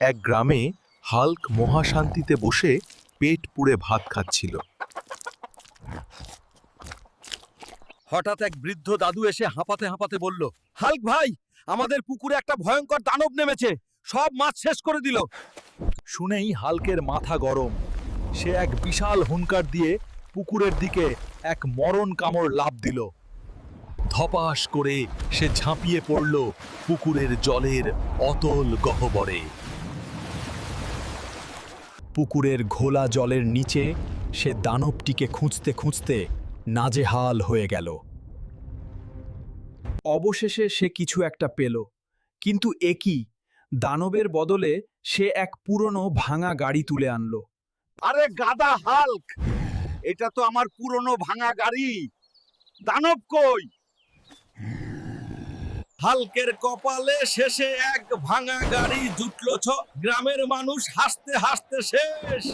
এক গ্রামে হাল্ক মহাশান্তিতে বসে পেট পুড়ে ভাত খাচ্ছিল। হঠাৎ এক বৃদ্ধ দাদু এসে হাঁপাতে হাঁপাতে বলল, হাল্ক ভাই, আমাদের পুকুরে একটা ভয়ঙ্কর দানব নেমেছে। সব মাছ শেষ করে দিল। শুনেই হাল্কের মাথা গরম। সে এক বিশাল হুঙ্কার দিয়ে পুকুরের দিকে এক মরণ কামড় লাভ দিল। ধপাস করে সে ঝাঁপিয়ে পড়ল পুকুরের জলের অতল গহ্বরে। পুকুরের ঘোলা জলের নিচে সে দানবটিকে খুঁজতে খুঁজতে নাজেহাল হয়ে গেল। অবশেষে সে কিছু একটা পেল, কিন্তু একই দানবের বদলে সে এক পুরনো ভাঙা গাড়ি তুলে আনলো। আরে গাদা হাল্ক! এটা তো আমার পুরনো ভাঙা গাড়ি। দানব কই? হালকের কপালে শেষে এক ভাঙা গাড়ি জুটলো ছ। গ্রামের মানুষ হাসতে হাসতে শেষ।